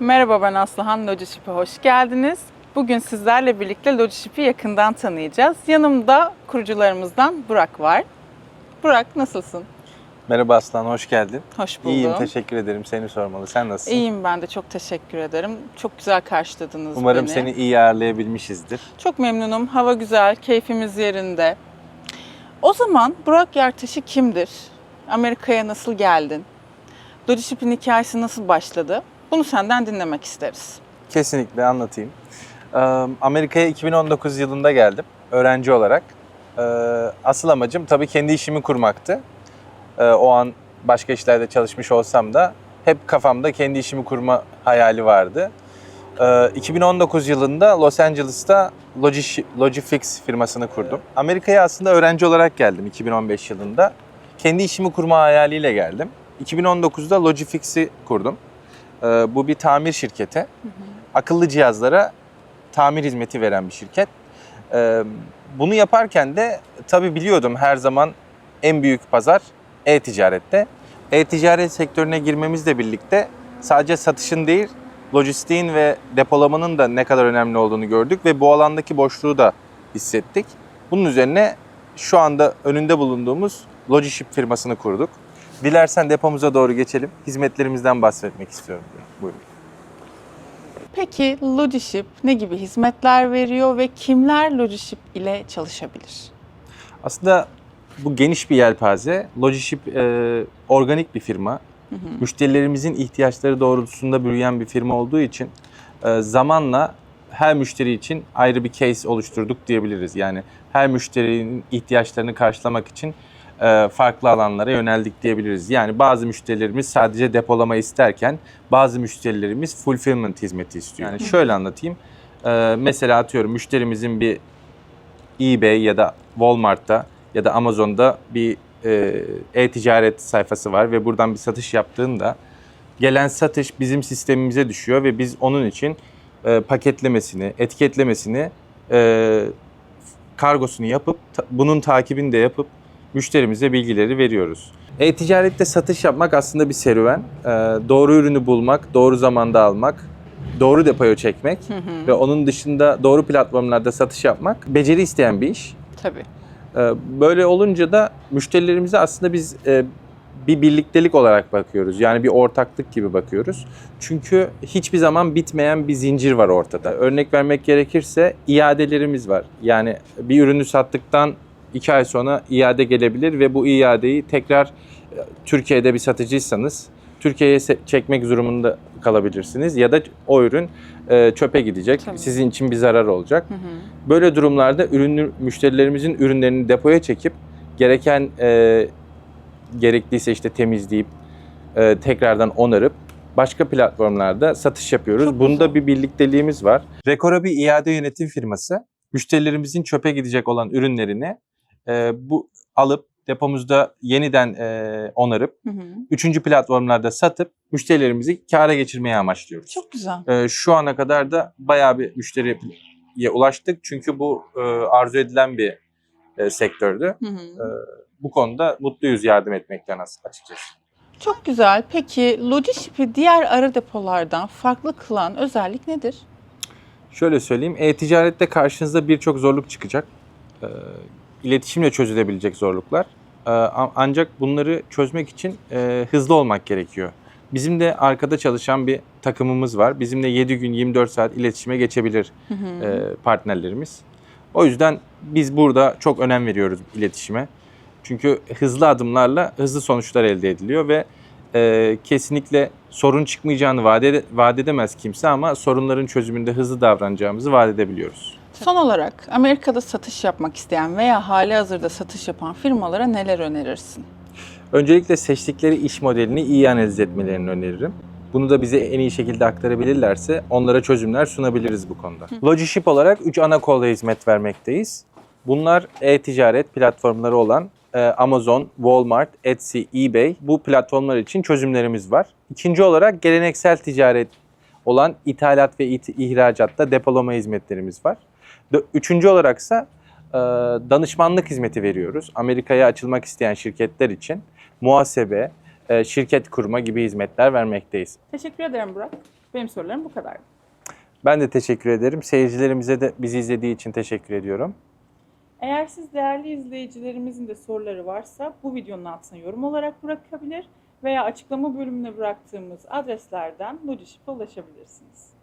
Merhaba ben Aslıhan Logiship'e hoş geldiniz. Bugün sizlerle birlikte Logiship'i yakından tanıyacağız. Yanımda kurucularımızdan Burak var. Burak nasılsın? Merhaba Aslan, hoş geldin. Hoş buldum. İyiyim, teşekkür ederim. Seni sormalı. Sen nasılsın? İyiyim ben de çok teşekkür ederim. Çok güzel karşıladınız Umarım beni. seni iyi ağırlayabilmişizdir. Çok memnunum. Hava güzel, keyfimiz yerinde. O zaman Burak Yartaş'ı kimdir? Amerika'ya nasıl geldin? Logiship'in hikayesi nasıl başladı? Bunu senden dinlemek isteriz. Kesinlikle anlatayım. Amerika'ya 2019 yılında geldim öğrenci olarak. Asıl amacım tabii kendi işimi kurmaktı. O an başka işlerde çalışmış olsam da hep kafamda kendi işimi kurma hayali vardı. Ee, 2019 yılında Los Angeles'ta Logi- Logifix firmasını kurdum. Amerika'ya aslında öğrenci olarak geldim 2015 yılında. Kendi işimi kurma hayaliyle geldim. 2019'da Logifix'i kurdum. Ee, Bu bir tamir şirketi. Akıllı cihazlara tamir hizmeti veren bir şirket. Ee, Bunu yaparken de tabii biliyordum her zaman en büyük pazar e-ticarette. E-ticaret sektörüne girmemizle birlikte sadece satışın değil, lojistiğin ve depolamanın da ne kadar önemli olduğunu gördük ve bu alandaki boşluğu da hissettik. Bunun üzerine şu anda önünde bulunduğumuz Logiship firmasını kurduk. Dilersen depomuza doğru geçelim. Hizmetlerimizden bahsetmek istiyorum. Buyurun. Peki Logiship ne gibi hizmetler veriyor ve kimler Logiship ile çalışabilir? Aslında bu geniş bir yelpaze. Logiship e, organik bir firma. Müşterilerimizin ihtiyaçları doğrultusunda büyüyen bir firma olduğu için e, zamanla her müşteri için ayrı bir case oluşturduk diyebiliriz. Yani her müşterinin ihtiyaçlarını karşılamak için farklı alanlara yöneldik diyebiliriz. Yani bazı müşterilerimiz sadece depolama isterken bazı müşterilerimiz fulfillment hizmeti istiyor. Yani şöyle anlatayım. E, mesela atıyorum müşterimizin bir eBay ya da Walmart'ta ya da Amazon'da bir e, e-ticaret sayfası var ve buradan bir satış yaptığında gelen satış bizim sistemimize düşüyor ve biz onun için e, paketlemesini, etiketlemesini, e, kargosunu yapıp ta- bunun takibini de yapıp müşterimize bilgileri veriyoruz. E-ticarette satış yapmak aslında bir serüven. E, doğru ürünü bulmak, doğru zamanda almak, doğru depoya çekmek ve onun dışında doğru platformlarda satış yapmak beceri isteyen bir iş. Tabii. Ee, Böyle olunca da müşterilerimize aslında biz e, bir birliktelik olarak bakıyoruz. Yani bir ortaklık gibi bakıyoruz. Çünkü hiçbir zaman bitmeyen bir zincir var ortada. Örnek vermek gerekirse iadelerimiz var. Yani bir ürünü sattıktan iki ay sonra iade gelebilir ve bu iadeyi tekrar e, Türkiye'de bir satıcıysanız Türkiye'ye çekmek durumunda kalabilirsiniz ya da o ürün e, çöpe gidecek. Tabii. Sizin için bir zarar olacak. Hı hı. Böyle durumlarda ürünü, müşterilerimizin ürünlerini depoya çekip gereken e, gerekliyse işte temizleyip e, tekrardan onarıp başka platformlarda satış yapıyoruz. Çok Bunda güzel. bir birlikteliğimiz var. Rekora bir iade yönetim firması müşterilerimizin çöpe gidecek olan ürünlerini e, bu alıp depomuzda yeniden e, onarıp Hı hı. üçüncü platformlarda satıp müşterilerimizi kâra geçirmeye amaçlıyoruz. Çok güzel. Ee, şu ana kadar da bayağı bir müşteriye ulaştık. Çünkü bu e, arzu edilen bir e, sektördü. Hı hı. Bu konuda mutluyuz yardım etmekten as- açıkçası. Çok güzel. Peki Logiship'i diğer ara depolardan farklı kılan özellik nedir? Şöyle söyleyeyim, e-ticarette karşınıza birçok zorluk çıkacak. Ee, iletişimle çözülebilecek zorluklar. Ee, ancak bunları çözmek için e, hızlı olmak gerekiyor. Bizim de arkada çalışan bir takımımız var. Bizimle 7 gün 24 saat iletişime geçebilir Hı hı. e, partnerlerimiz. O yüzden biz burada çok önem veriyoruz iletişime. Çünkü hızlı adımlarla hızlı sonuçlar elde ediliyor ve e, kesinlikle sorun çıkmayacağını vaat, ede- vaat edemez kimse ama sorunların çözümünde hızlı davranacağımızı vaat edebiliyoruz. Son olarak Amerika'da satış yapmak isteyen veya hali hazırda satış yapan firmalara neler önerirsin? Öncelikle seçtikleri iş modelini iyi analiz etmelerini öneririm. Bunu da bize en iyi şekilde aktarabilirlerse onlara çözümler sunabiliriz bu konuda. Logiship olarak 3 ana kolda hizmet vermekteyiz. Bunlar e-ticaret platformları olan e, Amazon, Walmart, Etsy, eBay bu platformlar için çözümlerimiz var. İkinci olarak geleneksel ticaret olan ithalat ve ihracatta depolama hizmetlerimiz var. Üçüncü olaraksa e, danışmanlık hizmeti veriyoruz. Amerika'ya açılmak isteyen şirketler için muhasebe, e, şirket kurma gibi hizmetler vermekteyiz. Teşekkür ederim Burak. Benim sorularım bu kadar. Ben de teşekkür ederim. Seyircilerimize de bizi izlediği için teşekkür ediyorum. Eğer siz değerli izleyicilerimizin de soruları varsa bu videonun altına yorum olarak bırakabilir veya açıklama bölümüne bıraktığımız adreslerden Logiship'e ulaşabilirsiniz.